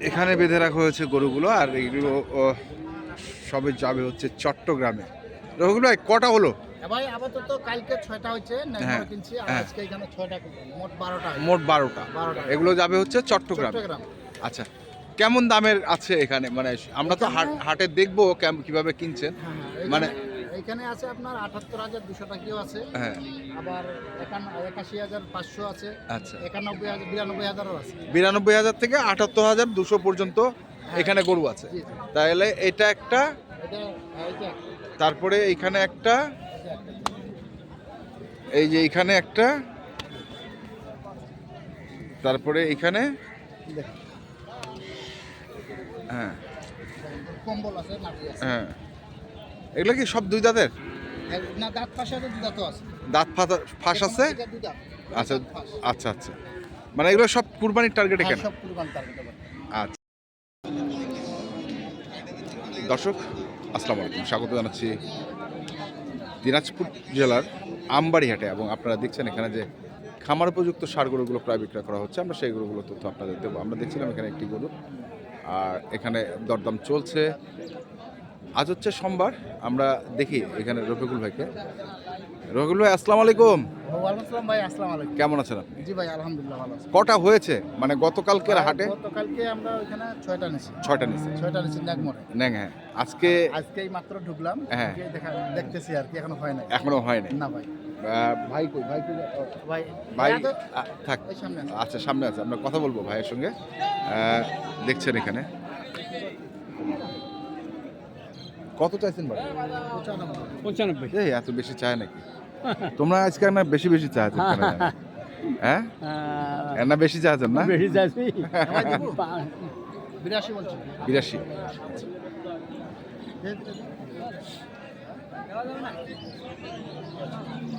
এখানে বেঁধে রাখা হয়েছে গরুগুলো আর এইগুলো ও, সবে যাবে হচ্ছে চট্টগ্রামে। রহুল ভাই কটা হলো? ভাই আপাতত কালকে ছয়টা হ্যাঁ, নেগমরে কিনছি হ্যাঁ। আজকে এখানে ছয়টা মোট বারোটা মোট বারোটা। এগুলো যাবে হচ্ছে চট্টগ্রাম। আচ্ছা কেমন দামের আছে এখানে? মানে আমরা তো হাট দেখব কীভাবে কিনছেন। হ্যাঁ হ্যাঁ, মানে- এখানে- আছে আপনার আটাত্তর হাজার দুশো টাকাও আছে। হ্যাঁ। আবার একাশি হাজার পাঁচশো আছে। আচ্ছা। একানব্বই হাজার বিরানব্বই হাজারও আছে। বিরানব্বই হাজার থেকে আটাত্তর হাজার দুশো পর্যন্ত এখানে গরু আছে। তাহলে এটা একটা হ্যাঁ, তারপরে এখানে একটা এই যে এখানে একটা তারপরে এখানে হ্যাঁ। কম্বল আছে। হ্যাঁ। এগুলো কি সব দুই দাঁতের? না দাঁত পাশে আছে দুই দাঁতও আছে। দাঁত ফাঁস আছে। আচ্ছা আচ্ছা আচ্ছা। মানে এগুলো সব কুরবানির টার্গেটে হ্যাঁ, কেন সব কুরবান টার্গেটে আচ্ছা। দর্শক আসসালামু আলাইকুম। স্বাগত জানাচ্ছি দিনাজপুর জেলার আমবাড়িহাটে এবং আপনারা দেখছেন এখানে যে খামার উপযুক্ত সার গরুগুলো প্রায় বিক্রয় করা হচ্ছে। আমরা সেই গরুগুলো তথ্য আপনাদের দেবো। আমরা দেখছিলাম এখানে একটি গরু আর এখানে দরদাম চলছে। আজ হচ্ছে সোমবার আমরা দেখি এখানে রফিকুল ভাইকে। রফিকুল ভাই আসসালামু আলাইকুম। ওয়ালাইকুম ভাই আসসালামু আলাইকুম। কেমন আছেন আপনি? জি ভাই আলহামদুলিল্লাহ ভালো আছি। কটা হয়েছে? মানে গতকালকের হাটে? গতকালকে আমরা ওখানে ছয়টা নিছি। ছয়টা নিচ্ছে ছয়টা নিছি নাগমরে নেন হ্যাঁ। আজকে আজকেই মাত্র ঢুকলাম। হ্যাঁ। দেখা দেখতেছি আর কি এখনও হয় নাই। এখনও হয়নি না ভাই। ভাই কই? ভাই কই? ভাই ভাই থাক। সামনে আচ্ছা সামনে আছে। আমরা কথা বলব ভাইয়ের সঙ্গে। দেখছেন এখানে। কত চাইছেন ভাই? পঁচানব্বই। এই এত বেশি চায় নাকি? তোমরা আজকে না বেশি বেশি চাচ্ছ হ্যাঁ? এর না বেশি চাচ্ছেন না? বেশি যাচ্ছি বিরাশি বলছি। বিরাশি।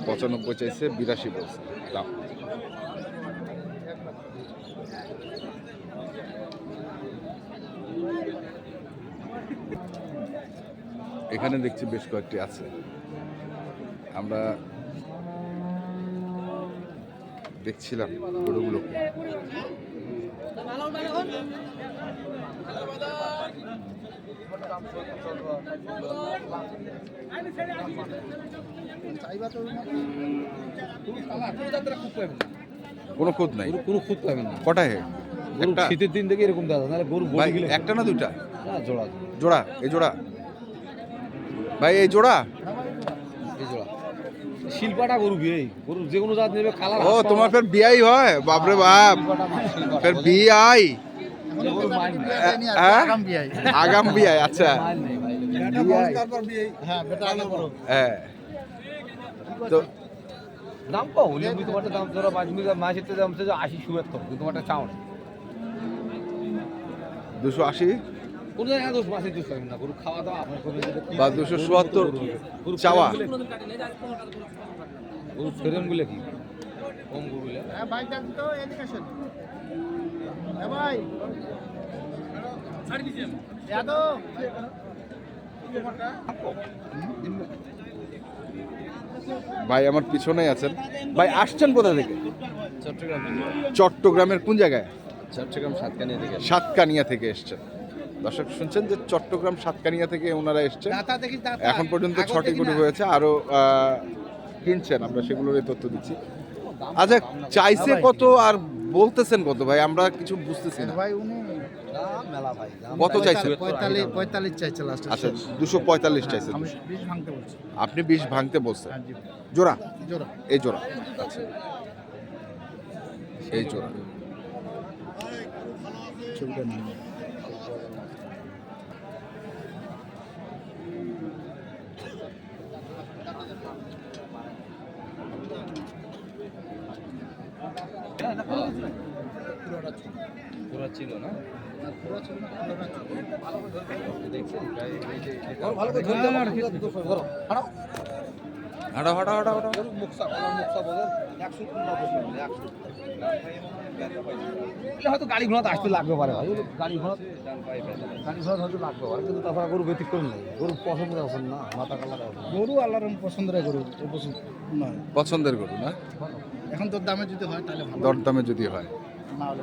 পঁচানব্বই চাইছে বিরাশি বলছে। দাম এখানে দেখছি বেশ কয়েকটি আছে। আমরা দেখছিলাম গরুগুলোকে কোনো খোঁজ নাই। কোনো খুঁত পাবেন না। কটা হে গরু একটা? শীতের দিন থেকে এরকম দাদা নাহলে গরু একটা না দুইটা? জোড়া। জোড়া এই জোড়া। ভাই এই জোড়া? এই জোড়া। শিল্পাটা গরু বিয়ে গরু যে কোনো জাত নেবে কালার ও তোমার ফের বিয়াই হয়? বাপরে বাপ। ফের বিয়াই? আর আ? আগাম বিয়াই। আচ্ছা। হ্যাঁ হ্যাঁ। তো দাম পাও দাম ধরো পাঁচ মিনিট মাসের দাম হচ্ছে আশি চাও না। দুশো আশি? বা দুশো চুয়াত্তর চাওয়া কি হ্যাঁ হ্যাঁ ভাই আমার পিছনেই আছেন ভাই আসছেন কোথা থেকে চট্টগ্রাম চট্টগ্রামের কোন জায়গায় চট্টগ্রাম সাতকানিয়া থেকে সাতকানিয়া থেকে এসছেন দর্শক শুনছেন যে চট্টগ্রাম সাতকানিয়া থেকে ওনারা দাতা এখন পর্যন্ত ছটি গরু হয়েছে আরও আহ, কিনছেন আমরা সেগুলোর তথ্য দিচ্ছি। আচ্ছা চাইছে হ্যাঁ কত আর বলতেছেন কত ভাই? আমরা কিছু বুঝতেছি না। ভাই উনি কত চাইছেন? পঁয়তাল্লিশ চাইছে লাস্ট আচ্ছা দুশো পঁয়তাল্লিশ বলছি। আপনি বিশ ভাঙতে বলছেন? হ্যাঁ জোড়া? জোড়া। এই জোড়া। আচ্ছা। এই জোড়া। পুরো ছিল না? পুরো ছিল না, পুরোটা ছিল। দেখছেন ভালো করে ধরতে হবে। হাঁটা হাঁটা হাঁটা। হাঁটা হয়তো গাড়ি ঘোড়াতে আসতে লাগবে পারে ভাই। গাড়ি ঘোড়া গাড়ি ঘোড়া হয়তো লাগবে পারে কিন্তু তাছাড়া গরু ব্যতিক্রম নেই। গরু পছন্দ আছেন না মাথা কালার গরু আল্লাহর পছন্দের গরু পছন্দ নয়। পছন্দের গরু না? এখন তোর দামে যদি হয় তাহলে ভালো। দরদামে যদি হয়। না হলে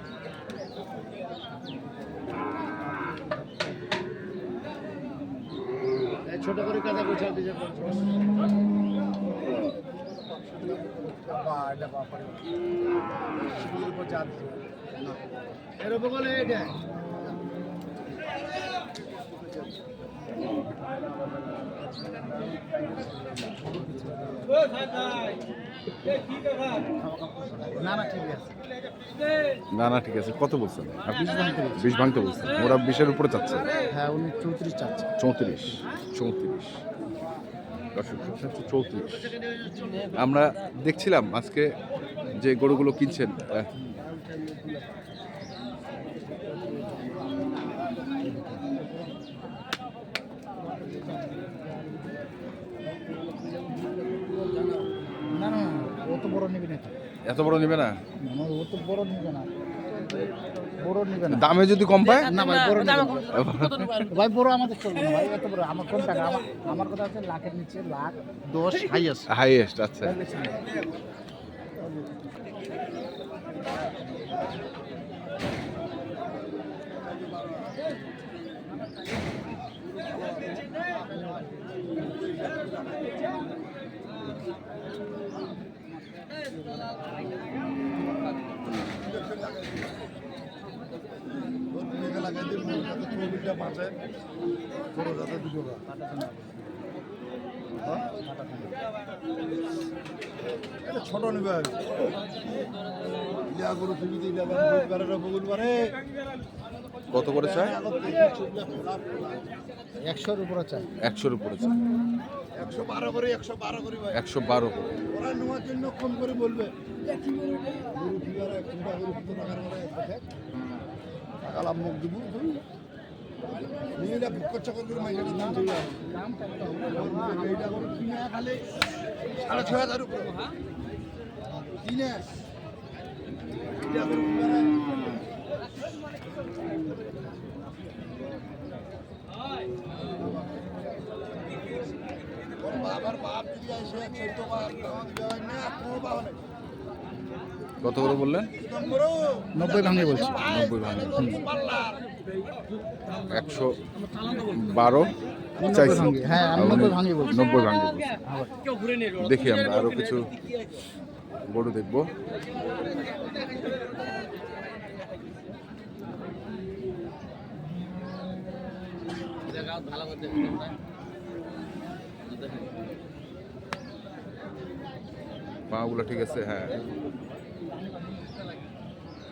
ছোট করে কাজা গোছাও দিয়ে এর উপরে এটা না না ঠিক আছে। না না ঠিক আছে। কত বলছেন? আপনি বিশ ভাঙতে বলছেন। ওরা বিশের উপরে চাচ্ছে? হ্যাঁ উনি চৌত্রিশ চাচ্ছে। চৌত্রিশ। চৌত্রিশ। চৌত্রিশ। আমরা দেখছিলাম আজকে যে গরুগুলো কিনছেন আহ, না না ও তো বড় নেবে না তো। এত বড় নেবে না? না, ও তো বড় নেবে না। বড় নেবে না। দামে যদি কম পায়? না ভাই বড়। ভাই বড় আমাদের চলবে না ভাই এত বড়। আমার কোন টাকা আমার আমার কথা আছে লাখের নিচে লাখ দশ হাইয়েস্ট হাইয়েস্ট আচ্ছা। ছোট নিবে। ইয়া গরু তুমি দিলে বুধবারে বগুলবারে কত করে চায় একশোর উপরে চাই। একশোর উপরে চায় একশো বারো করে একশো বারো করে ভাই। একশো বারো করে। ওরা নেওয়ার জন্য কম করে বলবে গরু কোনটা গরু টাকার করে কালাম মুখ দিব নিয়ে বুক চকর করে মাইকে দাম এইটা গরু কিনে খালি সাড়ে ছয় হাজার উপরে কিনে বাবার বাপ যদি আসে দেওয়া না কোনো বাবা নেই কত করে বললেন নব্বই ভাঙে বলছি। নব্বই ভাঙে একশো বারো হ্যাঁ, ভাঙে। নব্বই ভাঙে দেখি আমরা আরও কিছু গরু দেখব। পাগুলো ঠিক আছে হ্যাঁ।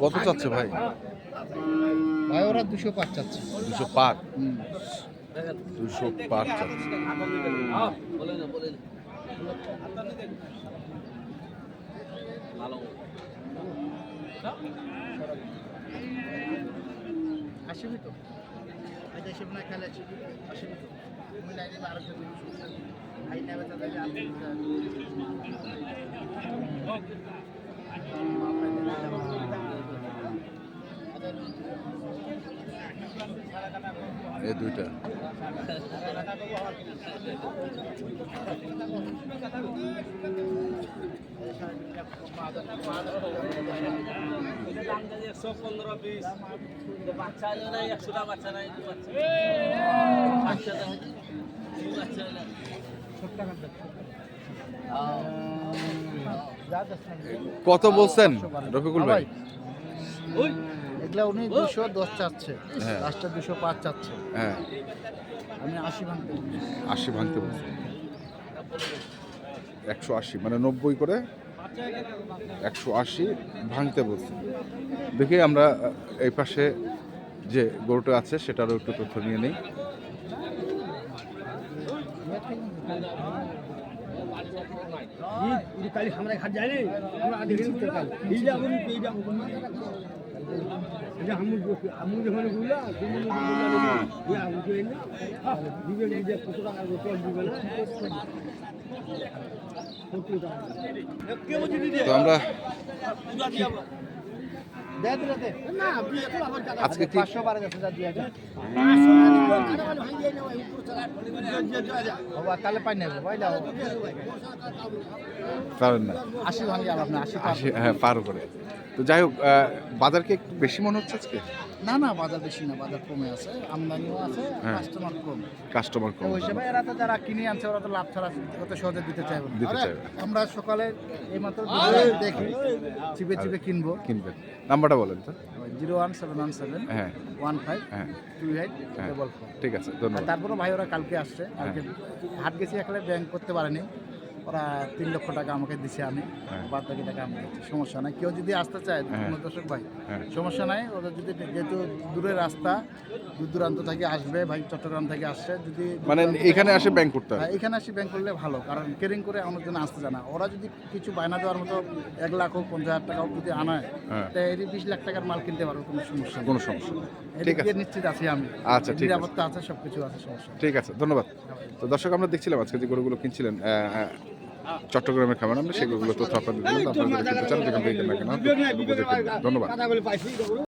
কত চাচ্ছে ভাই? ভাই ওরা দুশো পাঁচ চাচ্ছে। দুশো পার দুশো পার চাচ্ছে। আসবি তো? আসবি না খেলে আসবি আসবি তো? তুমি লাইনে এই দুইটা। একশো পনেরো বিশ বাচ্চা নাই একশোটা বাচ্চা নাই বাচ্চা বাচ্চা কত বলছেন? রফিকুল ভাই। এগুলা উনি দুশো দশ চাচ্ছে। হ্যাঁ। লাস্টে দুশো পাঁচ চাচ্ছে। হ্যাঁ। আমি আশি ভাঙতে বলছি। আশি ভাঙতে বলছেন। একশো আশি মানে নব্বই করে একশো আশি ভাঙতে বলছেন। দেখি আমরা এই পাশে যে গরুটা আছে সেটারও একটু তথ্য নিয়ে নিই। কালি আমরা খাট যাই আমরা দেখি এইটা আমি এইটা এটা আমি আমি যখনগুলা তুমি আমি তো না দিবে দিবে কত টাকা কত দিবে না তো আমরা আজকে কি-? পারেন না। আশি। হ্যাঁ পার করে। তো যাই হোক বাজার কি একটু বেশি মনে হচ্ছে আজকে? না না বাজার বেশি না বাজার কমে আছে আমদানিও আছে হ্যাঁ। কাস্টমার কম। কাস্টমার কম। ওই হিসেবে এরা তো যারা কিনে আনছে ওরা তো লাভ ছাড়া অত সহজে দিতে চাইবে না। আমরা সকালে এইমাত্র দেখি চিপে চিপে কিনবো। কিনবেন। নাম্বারটা বলেন তো। Zero one seven one seven হ্যাঁ। ওয়ান ফাইভ হ্যাঁ। টু এইট হ্যাঁ। Double four. ঠিক আছে ধন্যবাদ। তারপরে ভাই ওরা কালকে আসছে। কালকে হাট গেছি একলে ব্যাংক করতে পারেনি। ওরা তিন লক্ষ টাকা আমাকে দিছে আমি হ্যাঁ। বাদ বাকি টাকা আমি সমস্যা নাই। কেউ যদি আসতে চায় হ্যাঁ। দর্শক ভাই হ্যাঁ সমস্যা নাই ওদের যদি যেহেতু দূরের রাস্তা দূর দূরান্ত থেকে আসবে ভাই চট্টগ্রাম থেকে আসছে যদি মানে এখানে আসে ব্যাংক করতে হ্যাঁ, হবে এখানে আসে ব্যাংক করলে ভালো কারণ কেরিং করে আমার জন্য আসতে জানা। ওরা যদি কিছু বায়না দেওয়ার মতো এক লাখ হোক পঞ্চাশ হাজার টাকা যদি আনায় হ্যাঁ। তা এর বিশ লাখ টাকার মাল কিনতে পারব কোনো সমস্যা কোনো সমস্যা। ঠিক আছে। নিশ্চিত আছি আমি। আচ্ছা, ঠিক আছে। নিরাপত্তা আছে সব কিছু আছে সমস্যা ঠিক আছে ধন্যবাদ। তো দর্শক আমরা দেখছিলাম আজকে যে গরুগুলো কিনছিলেন চট্টগ্রামের খাবার আমরা সেগুলো তথ্য আপনাদের দিলাম চান যেখান থেকে কেনা কেনা। ধন্যবাদ